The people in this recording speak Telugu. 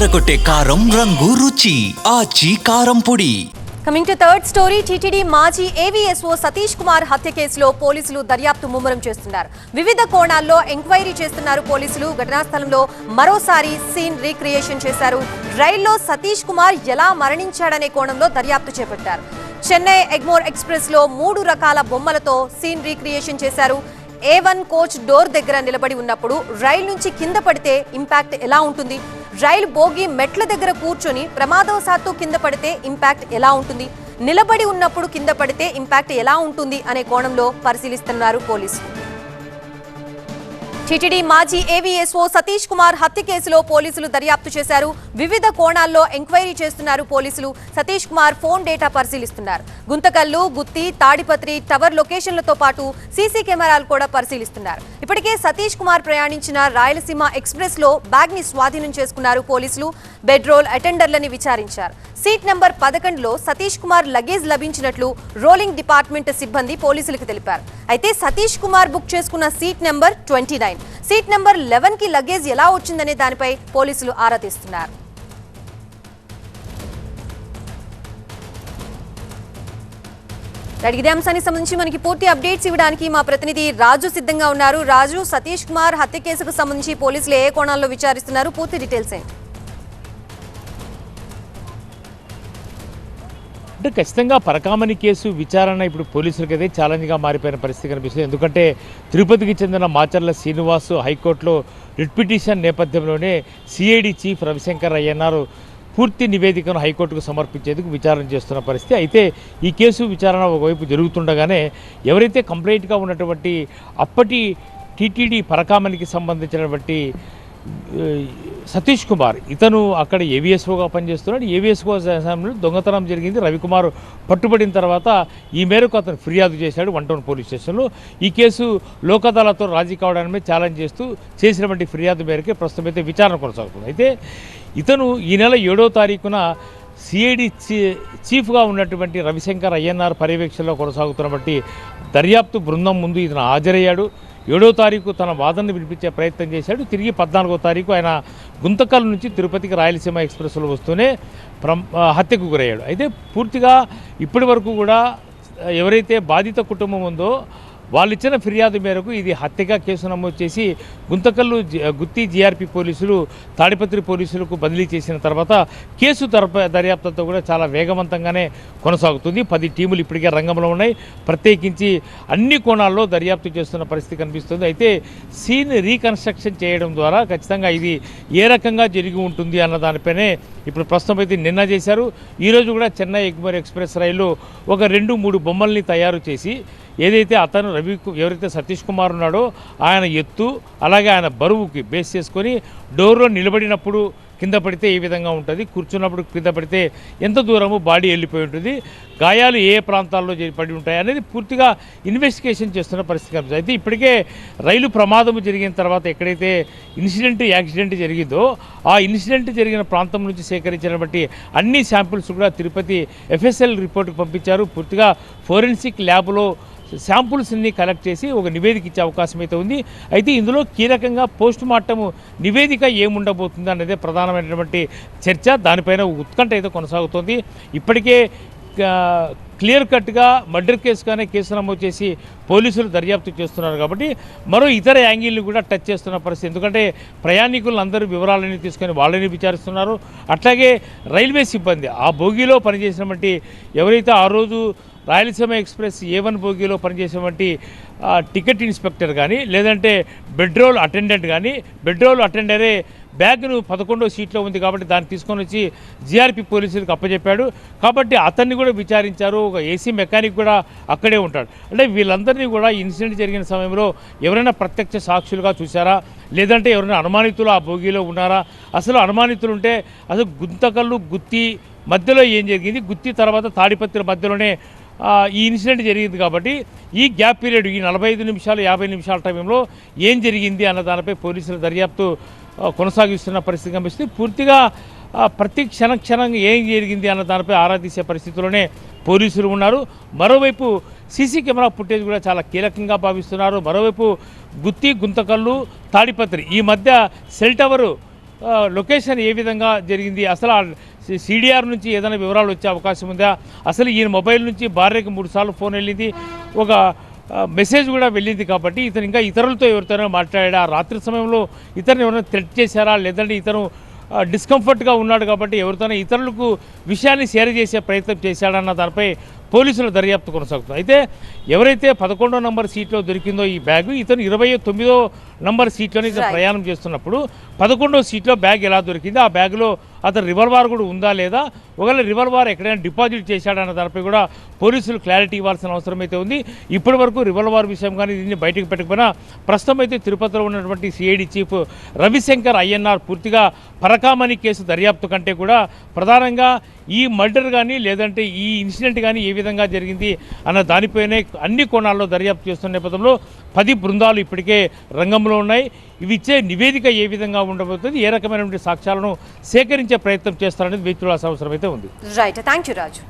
అదరగొట్టే కారం రంగు రుచి ఆచి కారం పొడి. Coming to third story TTD మాజీ ఏవీఎస్ఓ సతీష్ కుమార్ హత్య కేసులో పోలీసులు దర్యాప్తు ముమ్మరం చేస్తున్నారు. వివిధ కోణాల్లో ఎంక్వైరీ చేస్తున్నారు పోలీసులు. ఘటనా స్థలంలో మరోసారి సీన్ రీక్రియేషన్ చేశారు. రైల్లో సతీష్ కుమార్ ఎలా మరణించాడనే కోణంలో దర్యాప్తు చేపట్టారు. చెన్నై ఎగ్మోర్ ఎక్స్ప్రెస్లో మూడు రకాల బొమ్మలతో సీన్ రీక్రియేషన్ చేశారు. ఏ వన్ కోచ్ డోర్ దగ్గర నిలబడి ఉన్నప్పుడు రైల్ నుంచి కింద పడితే ఇంపాక్ట్ ఎలా ఉంటుంది? రైలు బోగి మెట్ల దగ్గర కూర్చొని ప్రమాదవశాత్తు కింద పడితే ఇంపాక్ట్ ఎలా ఉంటుంది? నిలబడి ఉన్నప్పుడు కింద పడితే ఇంపాక్ట్ ఎలా ఉంటుంది? అనే కోణంలో పరిశీలిస్తున్నారు పోలీసులు. టీటీడీ మాజీ ఏవీఎస్ఓ సతీష్ కుమార్ హత్య కేసులో పోలీసులు దర్యాప్తు చేశారు. వివిధ కోణాల్లో ఎంక్వైరీ చేస్తున్నారు పోలీసులు. సతీష్ కుమార్ ఫోన్ డేటా పరిశీలిస్తున్నారు. గుంతకల్లు గుత్తి తాడిపత్రి టవర్ లొకేషన్లతో పాటు సీసీ కెమెరాలు కూడా పరిశీలిస్తున్నారు. ఇప్పటికే సతీష్ కుమార్ ప్రయాణించిన రాయలసీమ ఎక్స్ప్రెస్లో బ్యాగ్ని స్వాధీనం చేసుకున్నారు పోలీసులు. బెడ్రోల్ అటెండర్లని విచారించారు. సీట్ నెంబర్ పదకొండులో సతీష్ కుమార్ లగేజ్ లభించినట్లు రోలింగ్ డిపార్ట్మెంట్ సిబ్బంది పోలీసులకు తెలిపారు. అయితే సతీష్ కుమార్ బుక్ చేసుకున్న seat number twenty nine. Seat number లెవెన్కి లగేజ్ ఎలా వచ్చిందనే దానిపై పోలీసులు ఆరా తీస్తున్నారు. ఇదే అంశానికి సంబంధించి మనకి పూర్తి అప్డేట్స్ ఇవ్వడానికి మా ప్రతినిధి రాజు సిద్ధంగా ఉన్నారు. రాజు సతీష్ కుమార్ హత్య కేసుకు సంబంధించి పోలీసులు ఏ కోణాల్లో విచారిస్తున్నారు? పూర్తి డీటెయిల్స్ ఏంటి? అంటే ఖచ్చితంగా పరకామణి కేసు విచారణ ఇప్పుడు పోలీసులకి అయితే ఛాలెంజ్గా మారిపోయిన పరిస్థితి కనిపిస్తుంది. ఎందుకంటే తిరుపతికి చెందిన మాచర్ల శ్రీనివాస్ హైకోర్టులో రిట్ పిటిషన్ నేపథ్యంలోనే సిఐడి చీఫ్ రవిశంకర్ అయ్యన్నారు పూర్తి నివేదికను హైకోర్టుకు సమర్పించేందుకు విచారణ చేస్తున్న పరిస్థితి. అయితే ఈ కేసు విచారణ ఒకవైపు జరుగుతుండగానే ఎవరైతే కంప్లైంట్గా ఉన్నటువంటి అప్పటి టీటీడీ పరకామణికి సంబంధించినటువంటి సతీష్ కుమార్ ఇతను అక్కడ ఏవిఎస్ఓగా పనిచేస్తున్నాడు. ఏవిఎస్ఓ సమయంలో దొంగతనం జరిగింది. రవికుమార్ పట్టుబడిన తర్వాత ఈ మేరకు అతను ఫిర్యాదు చేశాడు వన్ టౌన్ పోలీస్ స్టేషన్లో. ఈ కేసు లోక్ అదాలత్తో రాజీ కావడానికి ఛాలెంజ్ చేస్తూ చేసినటువంటి ఫిర్యాదు మేరకే ప్రస్తుతం అయితే విచారణ కొనసాగుతుంది. అయితే ఇతను ఈ నెల ఏడో తారీఖున సిఐడి చీఫ్గా ఉన్నటువంటి రవిశంకర్ అయ్యన్నార్ పర్యవేక్షణలో కొనసాగుతున్నటువంటి దర్యాప్తు బృందం ముందు ఇతను హాజరయ్యాడు. ఏడో తారీఖు తన వాదనను వినిపించే ప్రయత్నం చేశాడు. తిరిగి పద్నాలుగో తారీఖు ఆయన గుంతకల్ నుంచి తిరుపతికి రాయలసీమ ఎక్స్ప్రెస్లో వస్తూనే హత్యకు గురయ్యాడు. అయితే పూర్తిగా ఇప్పటి వరకు కూడా ఎవరైతే బాధిత కుటుంబం ఉందో వాళ్ళు ఇచ్చిన ఫిర్యాదు మేరకు ఇది హత్యగా కేసు నమోదు చేసి గుంతకల్లు జి- గుత్తి జీఆర్పీ పోలీసులు తాడిపత్రి పోలీసులకు బదిలీ చేసిన తర్వాత కేసు దర్యాప్తుతో కూడా చాలా వేగవంతంగానే కొనసాగుతుంది. పది టీములు ఇప్పటికే రంగంలో ఉన్నాయి. ప్రత్యేకించి అన్ని కోణాల్లో దర్యాప్తు చేస్తున్న పరిస్థితి కనిపిస్తుంది. అయితే సీన్ రీకన్స్ట్రక్షన్ చేయడం ద్వారా ఖచ్చితంగా ఇది ఏ రకంగా జరిగి ఉంటుంది అన్న దానిపైనే ఇప్పుడు ప్రస్తుతం అయితే నిన్న చేశారు. ఈరోజు కూడా చెన్నై ఎగ్మోర్ ఎక్స్ప్రెస్ రైలు ఒక రెండు మూడు బొమ్మల్ని తయారు చేసి ఏదైతే అతను రవి ఎవరైతే సతీష్ కుమార్ ఉన్నాడో ఆయన ఎత్తు అలాగే ఆయన బరువుకి బేస్ చేసుకొని డోర్లో నిలబడినప్పుడు కింద పడితే ఏ విధంగా ఉంటుంది కూర్చున్నప్పుడు కింద పడితే ఎంత దూరము బాడీ వెళ్ళిపోయి ఉంటుంది గాయాలు ఏ ప్రాంతాల్లో పడి ఉంటాయి అనేది పూర్తిగా ఇన్వెస్టిగేషన్ చేస్తున్న పరిస్థితి కనిపిస్తుంది. అయితే ఇప్పటికే రైలు ప్రమాదం జరిగిన తర్వాత ఎక్కడైతే ఇన్సిడెంట్ యాక్సిడెంట్ జరిగిందో ఆ ఇన్సిడెంట్ జరిగిన ప్రాంతం నుంచి సేకరించిన బట్టి అన్ని శాంపిల్స్ కూడా తిరుపతి ఎఫ్ఎస్ఎల్ రిపోర్ట్కి పంపించారు. పూర్తిగా ఫోరెన్సిక్ ల్యాబ్లో శాంపుల్స్ అన్ని కలెక్ట్ చేసి ఒక నివేదిక ఇచ్చే అవకాశం అయితే ఉంది. అయితే ఇందులో కీలకంగా పోస్ట్ మార్టం నివేదిక ఏముండబోతుంది అనేది ప్రధానమైనటువంటి చర్చ. దానిపైన ఉత్కంఠ అయితే కొనసాగుతోంది. ఇప్పటికే క్లియర్ కట్గా మర్డర్ కేసుగానే కేసు నమోదు చేసి పోలీసులు దర్యాప్తు చేస్తున్నారు కాబట్టి మరో ఇతర యాంగిల్ని కూడా టచ్ చేస్తున్న పరిస్థితి. ఎందుకంటే ప్రయాణికులను అందరూ వివరాలన్నీ తీసుకొని వాళ్ళని విచారిస్తున్నారు. అట్లాగే రైల్వే సిబ్బంది ఆ బోగిలో పనిచేసినటువంటి ఎవరైతే ఆ రోజు రాయలసీమ ఎక్స్ప్రెస్ ఏ వన్ బోగిలో పనిచేసేటువంటి టికెట్ ఇన్స్పెక్టర్ కానీ లేదంటే బెడ్రోల్ అటెండెంట్ కానీ బెడ్రోల్ అటెండరే బ్యాగ్ను పదకొండో సీట్లో ఉంది కాబట్టి దాన్ని తీసుకొని వచ్చి జీఆర్పీ పోలీసులకు అప్పచెప్పాడు కాబట్టి అతన్ని కూడా విచారించారు ఒక ఏసీ మెకానిక్ కూడా అక్కడే ఉంటాడు. అంటే వీళ్ళందరినీ కూడా ఇన్సిడెంట్ జరిగిన సమయంలో ఎవరైనా ప్రత్యక్ష సాక్షులుగా చూసారా లేదంటే ఎవరైనా అనుమానితులు ఆ బోగిలో ఉన్నారా? అసలు అనుమానితులు ఉంటే అసలు గుంతకల్లు గుత్తి మధ్యలో ఏం జరిగింది? గుత్తి తర్వాత తాడిపత్రుల మధ్యలోనే ఈ ఇన్సిడెంట్ జరిగింది కాబట్టి ఈ గ్యాప్ పీరియడ్ ఈ నలభై ఐదు నిమిషాలు యాభై నిమిషాల టైంలో ఏం జరిగింది అన్న దానిపై పోలీసుల దర్యాప్తు కొనసాగిస్తున్న పరిస్థితి కనిపిస్తుంది పూర్తిగా ప్రతి క్షణ క్షణం ఏం జరిగింది అన్న దానిపై ఆరా తీసే పరిస్థితిలోనే పోలీసులు ఉన్నారు. మరోవైపు సీసీ కెమెరా ఫుటేజ్ కూడా చాలా కీలకంగా భావిస్తున్నారు. మరోవైపు గుత్తి గుంతకల్లు తాడిపత్రి ఈ మధ్య సెల్ టవరు లొకేషన్ ఏ విధంగా జరిగింది? అసలు సిడిఆర్ నుంచి ఏదైనా వివరాలు వచ్చే అవకాశం ఉందా? అసలు ఈయన మొబైల్ నుంచి భార్యకి మూడు సార్లు ఫోన్ వెళ్ళింది. ఒక మెసేజ్ కూడా వెళ్ళింది కాబట్టి ఇతను ఇంకా ఇతరులతో ఎవరితోనో మాట్లాడా? రాత్రి సమయంలో ఇతరుని ఎవరైనా థ్రెట్ చేశారా? లేదంటే ఇతను డిస్కంఫర్ట్గా ఉన్నాడు కాబట్టి ఎవరితోనో ఇతరులకు విషయాన్ని షేర్ చేసే ప్రయత్నం చేశాడన్న దానిపై పోలీసుల దర్యాప్తు కొనసాగుతుంది. అయితే ఎవరైతే పదకొండో నంబర్ సీట్లో దొరికిందో ఈ బ్యాగ్ ఇతను ఇరవై తొమ్మిదో నంబర్ సీట్లోనే ఇతను. ప్రయాణం చేస్తున్నప్పుడు పదకొండో సీట్లో బ్యాగ్ ఎలా దొరికింది? ఆ బ్యాగ్లో అతను రివాల్వార్ కూడా ఉందా లేదా? ఒకవేళ రివాల్వార్ ఎక్కడైనా డిపాజిట్ చేశాడన్న దానిపై కూడా పోలీసులు క్లారిటీ ఇవ్వాల్సిన అవసరం అయితే ఉంది. ఇప్పటి వరకు రివాల్వార్ విషయం కానీ దీన్ని బయటకు పెట్టకపోయినా ప్రస్తుతం అయితే తిరుపతిలో ఉన్నటువంటి సిఐడి చీఫ్ రవిశంకర్ ఐఎన్ఆర్ పూర్తిగా పరకామణి కేసు దర్యాప్తు కంటే కూడా ప్రధానంగా ఈ మర్డర్ కానీ లేదంటే ఈ ఇన్సిడెంట్ కానీ ఏ విధంగా జరిగింది అన్న దానిపైనే అన్ని కోణాల్లో దర్యాప్తు చేస్తున్న నేపథ్యంలో పది బృందాలు ఇప్పటికే రంగంలో ఉన్నాయి. ఇవి ఇచ్చే నివేదిక ఏ విధంగా ఉండబోతుంది? ఏ రకమైనటువంటి సాక్ష్యాలను సేకరించి ప్రయత్నం చేస్తారనేది వేచి అవసరం అయితే ఉంది. Right thank you Raju